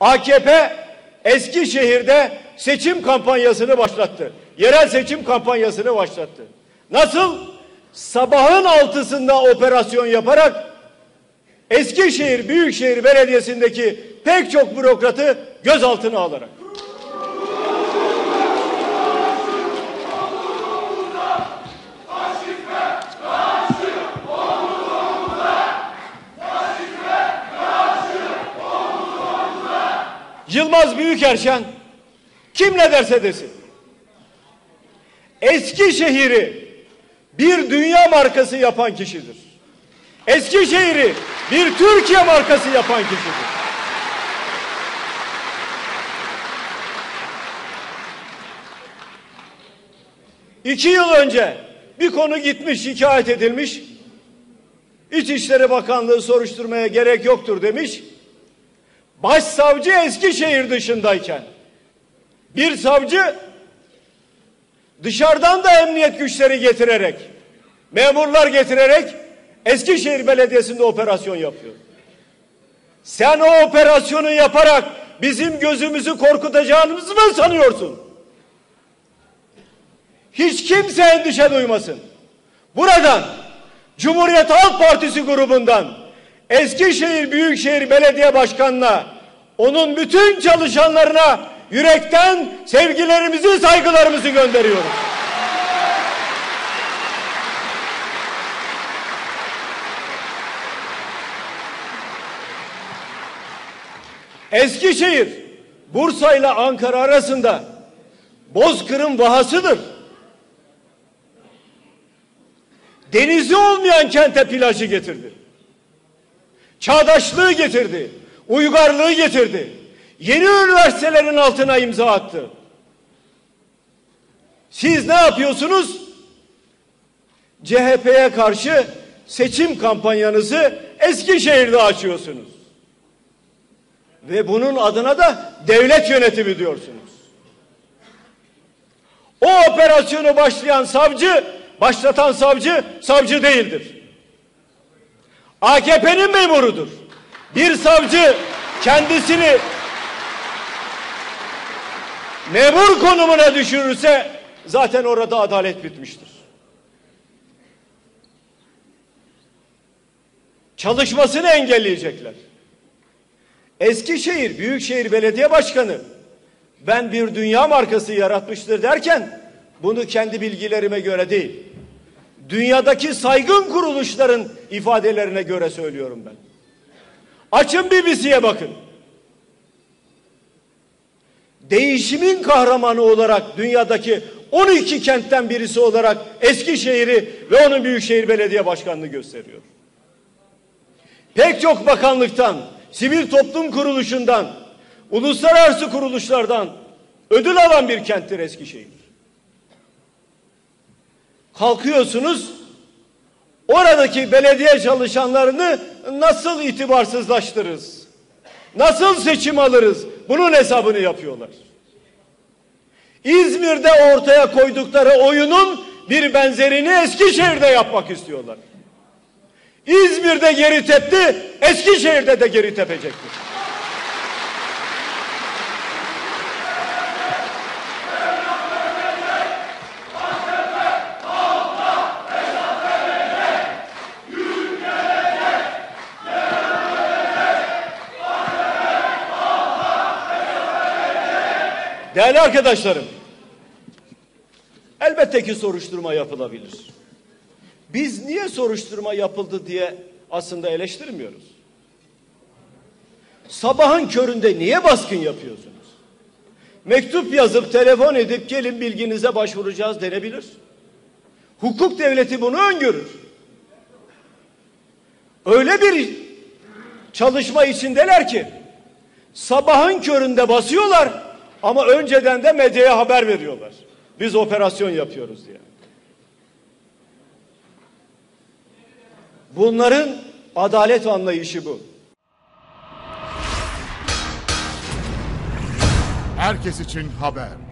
AKP Eskişehir'de seçim kampanyasını başlattı. Yerel seçim kampanyasını başlattı. Nasıl? Sabahın altısında operasyon yaparak Eskişehir Büyükşehir Belediyesi'ndeki pek çok bürokratı gözaltına alarak. Yılmaz Büyükerşen kim ne derse desin. Eskişehir'i bir dünya markası yapan kişidir. Eskişehir'i bir Türkiye markası yapan kişidir. İki yıl önce bir konu gitmiş, şikayet edilmiş. İçişleri Bakanlığı soruşturmaya gerek yoktur demiş. Başsavcı Eskişehir dışındayken bir savcı dışarıdan da emniyet güçleri getirerek, memurlar getirerek Eskişehir Belediyesi'nde operasyon yapıyor. Sen o operasyonu yaparak bizim gözümüzü korkutacağımızı mı sanıyorsun? Hiç kimse endişe duymasın. Buradan Cumhuriyet Halk Partisi grubundan Eskişehir Büyükşehir Belediye Başkanı'na onun bütün çalışanlarına yürekten sevgilerimizi, saygılarımızı gönderiyoruz. Eskişehir, Bursa ile Ankara arasında Bozkır'ın vahasıdır. Denizi olmayan kente plajı getirdi. Çağdaşlığı getirdi. Uygarlığı getirdi. Yeni üniversitelerin altına imza attı. Siz ne yapıyorsunuz? CHP'ye karşı seçim kampanyanızı Eskişehir'de açıyorsunuz. Ve bunun adına da devlet yönetimi diyorsunuz. O operasyonu başlayan savcı, başlatan savcı, savcı değildir. AKP'nin memurudur. Bir savcı kendisini memur konumuna düşürürse zaten orada adalet bitmiştir. Çalışmasını engelleyecekler. Eskişehir Büyükşehir Belediye Başkanı ben bir dünya markası yaratmıştır derken bunu kendi bilgilerime göre değil. Dünyadaki saygın kuruluşların ifadelerine göre söylüyorum ben. Açın BBC'ye bakın. Değişimin kahramanı olarak dünyadaki 12 kentten birisi olarak Eskişehir'i ve onun Büyükşehir Belediye Başkanlığı gösteriyor. Pek çok bakanlıktan, sivil toplum kuruluşundan, uluslararası kuruluşlardan ödül alan bir kenttir Eskişehir. Kalkıyorsunuz oradaki belediye çalışanlarını nasıl itibarsızlaştırırız? Nasıl seçim alırız? Bunun hesabını yapıyorlar. İzmir'de ortaya koydukları oyunun bir benzerini Eskişehir'de yapmak istiyorlar. İzmir'de geri tepti, Eskişehir'de de geri tepecektir. Değerli arkadaşlarım, elbette ki soruşturma yapılabilir. Biz niye soruşturma yapıldı diye aslında eleştirmiyoruz. Sabahın köründe niye baskın yapıyorsunuz? Mektup yazıp telefon edip gelin bilginize başvuracağız denebilir. Hukuk devleti bunu öngörür. Öyle bir çalışma içindeler ki sabahın köründe basıyorlar ama önceden de medyaya haber veriyorlar. Biz operasyon yapıyoruz diye. Bunların adalet anlayışı bu. Herkes için haber.